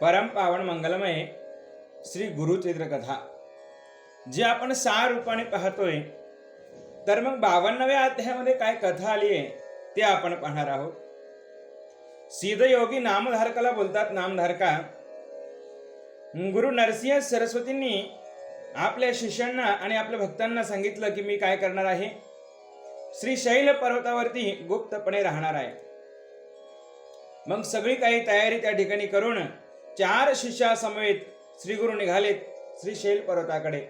परम पावन मंगलमय श्री गुरुचरित्रकथा जे आपण सहा रूपाने पाहतोय तर मग बावन्नव्या अध्यायामध्ये काय कथा आली आहे ते आपण पाहणार आहोत. सिद्धयोगी नामधारकाला बोलतात नामधारका गुरु नरसिंह सरस्वतींनी आपल्या शिष्यांना आणि आपल्या भक्तांना सांगितलं की मी काय करणार आहे? श्री शैल पर्वतावरती गुप्तपणे राहणार आहे. मग सगळी काही तयारी त्या ठिकाणी करून चार शिष्यासमवेत श्री गुरु निघालेत श्री शैल पर्वताकडे.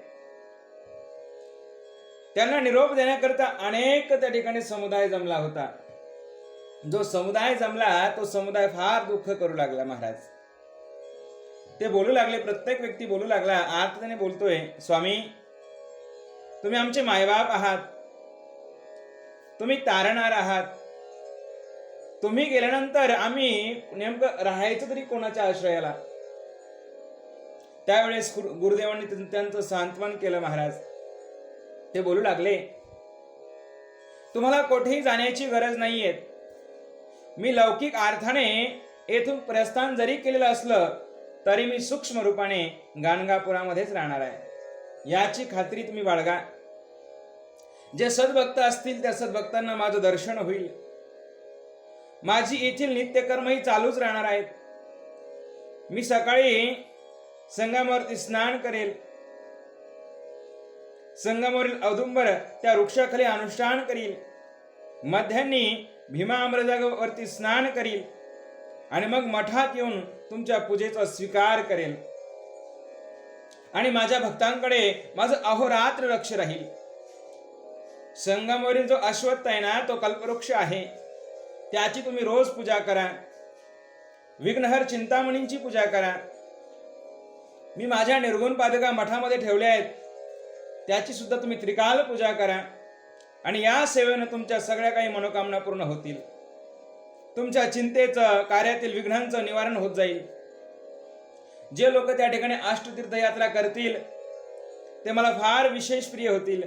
त्यांना निरोप देण्याकरता अनेक त्या ठिकाणी समुदाय जमला होता. जो समुदाय जमला तो समुदाय फार दुःख करू लागला महाराज. ते बोलू लागले प्रत्येक व्यक्ती बोलू लागला आज त्याने बोलतोय स्वामी तुम्ही आमचे मायबाप आहात. तुम्ही तारणार आहात. तुम्ही गेल्यानंतर आम्ही नेमकं राहायचं तरी कोणाच्या आश्रयाला? त्यावेळेस गुरु- गुरुदेवांनी त्यांचं सांत्वन केलं महाराज. ते बोलू लागले तुम्हाला कुठेही जाण्याची गरज नाहीये. मी लौकिक अर्थाने येथून प्रस्थान जरी केलेलं असलं तरी मी सूक्ष्म रूपाने गाणगापुरामध्येच राहणार आहे. याची खात्री तुम्ही बाळगा. जे सद्भक्त असतील त्या सद्भक्तांना माझं दर्शन होईल. माझी येथील नित्यकर्मही चालूच राहणार आहेत. मी सकाळी संगमावरती स्नान करेल. संगमावरील औदुंबर त्या वृक्षाखाली अनुष्ठान करील. मध्यान्नी भीमा अमृतावरती स्नान करील. आणि मग मठात येऊन तुमच्या पूजेचा स्वीकार करेल. आणि माझ्या भक्तांकडे माझं अहोरात्र लक्ष राहील. संगमवरील जो अश्वत्थ आहे ना तो कल्पवृक्ष आहे. त्याची तुम्ही रोज पूजा करा. विघ्नहर चिंतामणींची पूजा करा. मी माझ्या निर्गुण पादका मठामध्ये ठेवल्या आहेत. त्याची सुद्धा तुम्ही त्रिकाल पूजा करा. आणि या सेवेनं तुमच्या सगळ्या काही मनोकामना पूर्ण होतील. तुमच्या चिंतेचं कार्यातील विघ्नांचं निवारण होत जाईल. जे लोक त्या ठिकाणी अष्टतीर्थयात्रा करतील ते मला फार विशेष प्रिय होतील.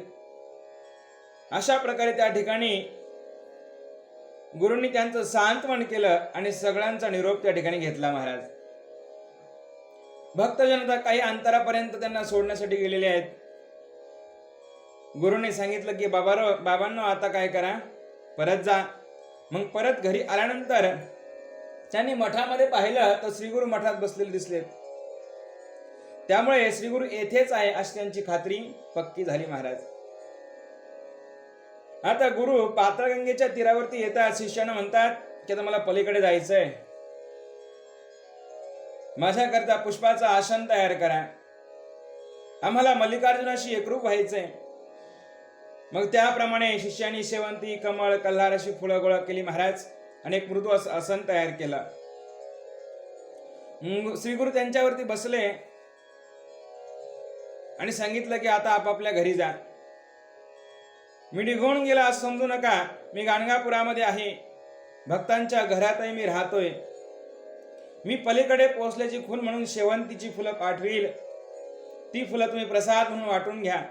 अशा प्रकारे त्या ठिकाणी गुरुंनी त्यांचं सांत्वन केलं आणि सगळ्यांचा निरोप त्या ठिकाणी घेतला महाराज. भक्त जनता काही अंतरापर्यंत त्यांना सोडण्यासाठी गेलेले आहेत. गुरुने सांगितलं की बाबा बाबांनो आता काय करा? परत जा. मग परत घरी आल्यानंतर त्यांनी मठामध्ये पाहिलं तर श्रीगुरु मठात बसलेले दिसलेत. त्यामुळे श्रीगुरु येथेच आहे अशी त्यांची खात्री पक्की झाली महाराज. आता गुरु पात्रगंगेच्या तीरावरती येतात शिष्यानं म्हणतात की आता मला पलीकडे जायचंय. माझ्याकरता पुष्पाचं आसन तयार करा. आम्हाला मल्लिकार्जुनाशी एकरूप व्हायचंय. मग त्याप्रमाणे शिष्यांनी शेवंती कमळ कल्हार अशी फुलं गोळा केली महाराज. आणि एक मृदू आसन तयार केलं. श्रीगुरु त्यांच्यावरती बसले आणि सांगितलं की आता आपापल्या घरी जा. मी निघून गेला असं समजू नका. मी गाणगापुरामध्ये आहे. भक्तांच्या घरातही मी राहतोय. मी पलीकडे पोहोचल्याची खून म्हणून शेवंतीची फुलं पाठवील. ती फुलं तुम्ही प्रसाद म्हणून वाटून घ्या.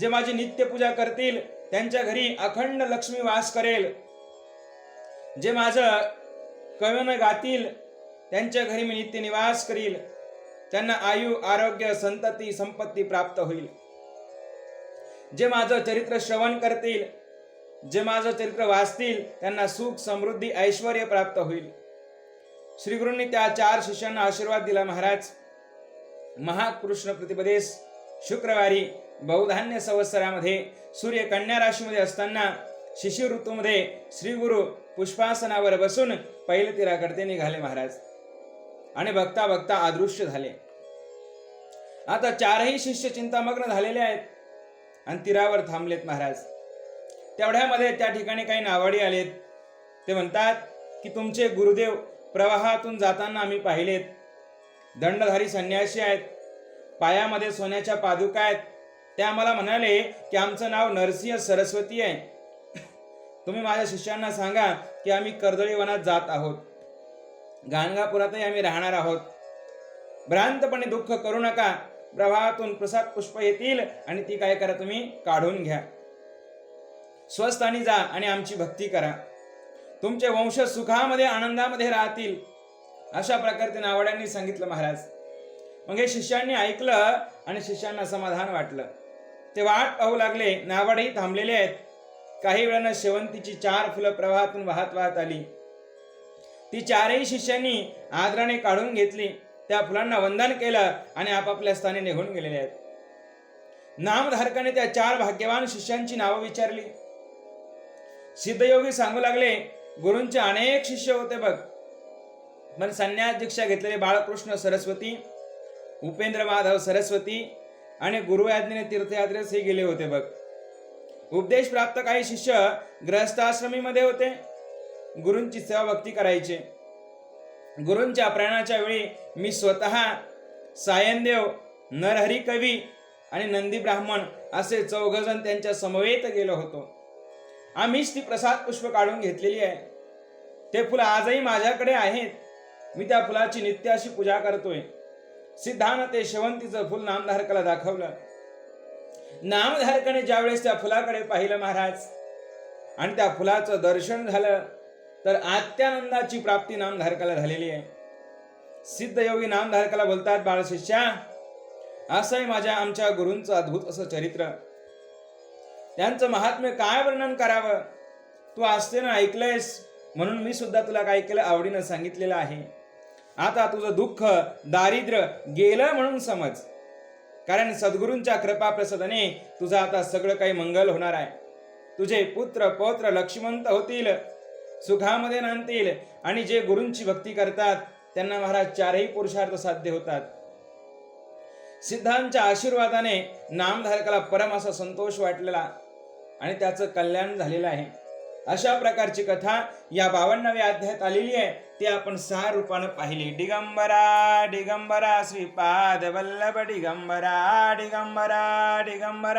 जे माझी नित्यपूजा करतील त्यांच्या घरी अखंड लक्ष्मी वास करेल. जे माझं कवन गातील त्यांच्या घरी मी नित्य निवास करील. त्यांना आयु आरोग्य संतती संपत्ती प्राप्त होईल. जे माझं चरित्र श्रवण करतील जे माझं चरित्र वाचतील त्यांना सुख समृद्धी ऐश्वर प्राप्त होईल. श्रीगुरूंनी त्या चार शिष्यांना आशीर्वाद दिला महाराज. महाकृष्ण प्रतिपदेस शुक्रवारी बहुधान्य संवत्सरामध्ये सूर्य कन्या राशीमध्ये असताना शिशु ऋतूमध्ये श्रीगुरु पुष्पासनावर बसून पहिले तीराकडते निघाले महाराज. आणि बघता बघता अदृश्य झाले. आता चारही शिष्य चिंतामग्न झालेले आहेत. आणि तीरावर थांबलेत महाराज. तेवढ्यामध्ये त्या ठिकाणी काही नावाडी आलेत. ते म्हणतात की तुमचे गुरुदेव प्रवाहातून जाताना आम्ही पाहिलेत. दंडधारी संन्यासी आहेत. पायामध्ये सोन्याच्या पादुका आहेत. ते आम्हाला म्हणाले की आमचं नाव नरसिंह सरस्वती आहे. तुम्ही माझ्या शिष्यांना सांगा की आम्ही कर्दळीवनात जात आहोत. गाणगापुरातही आम्ही राहणार आहोत. भ्रांतपणे दुःख करू नका. प्रवाहातून प्रसाद पुष्प येतील आणि ती काय करा तुम्ही? काढून घ्या. स्वस्थानी जा आणि आमची भक्ती करा. तुमचे वंश सुखामध्ये आनंदामध्ये राहतील. अशा प्रकारचे नावाड्यांनी सांगितलं महाराज. मग हे शिष्यांनी ऐकलं आणि शिष्यांना समाधान वाटलं. ते वाट पाहू लागले नावाडही थांबलेले आहेत. काही वेळानं शेवंतीची चार फुलं प्रवाहातून वाहत वाहत आली. ती चारही शिष्यांनी आदराने काढून घेतली. त्या फुलांना वंदन केलं आणि आपापल्या स्थानी निघून गेलेले आहेत. नामधारकाने त्या चार भाग्यवान शिष्यांची नावं विचारली. सिद्धयोगी सांगू लागले गुरूंचे अनेक शिष्य होते बघ. पण संन्यास दीक्षा घेतलेले बाळकृष्ण सरस्वती उपेंद्र माधव सरस्वती आणि गुरुयाज्ञेने तीर्थयात्रेस हे गेले होते बघ. उपदेश प्राप्त काही शिष्य ग्रहस्थाश्रमीमध्ये होते. गुरूंची सेवा भक्ती करायचे. गुरूंच्या प्राणाच्या वेळी मी स्वतः सायनदेव नरहरी कवी आणि नंदी ब्राह्मण असे चौघजण त्यांच्या समवेत गेलो होतो. आम्हीच ती प्रसाद पुष्प काढून घेतलेली आहे. ते फुलं आजही माझ्याकडे आहेत. मी त्या फुलाची नित्य अशी पूजा करतोय. सिद्धानं ते शेवंतीचं फुल नामधारकाला दाखवलं. नामधारकाने ज्यावेळेस त्या फुलाकडे पाहिलं महाराज आणि त्या फुलाचं दर्शन झालं तर आत्यानंदाची प्राप्ती नामधारकाला झालेली आहे. सिद्धयोगी नामधारकाला बोलतात बाळशिष्या आहे माझ्या आमच्या गुरूंचं अद्भुत असं चरित्र. त्यांचं महात्म्य काय वर्णन करावं? तू असते ना ऐकलंयस म्हणून मी सुद्धा तुला काय केलं आवडीनं सांगितलेलं आहे. आता तुझं दुःख दारिद्र्य गेलं म्हणून समज. कारण सद्गुरूंच्या कृपा प्रसादाने तुझं आता सगळं काही मंगल होणार आहे. तुझे पुत्र पौत्र लक्ष्मंत होतील. सुखामध्ये नांदतील आणि जे गुरूंची भक्ती करतात त्यांना महाराज चारही पुरुषार्थ साध्य होतात. सिद्धांच्या आशीर्वादाने नामधारकाला परम असा संतोष वाटलेला आणि त्याचं कल्याण झालेलं आहे. अशा प्रकारची कथा या बावन्नाव्या अध्यायात आलेली आहे. ती आपण सहा रूपानं पाहिली. दिगंबरा दिगंबरा श्रीपाद वल्लभ दिगंबरा दिगंबरा दिगंबरा.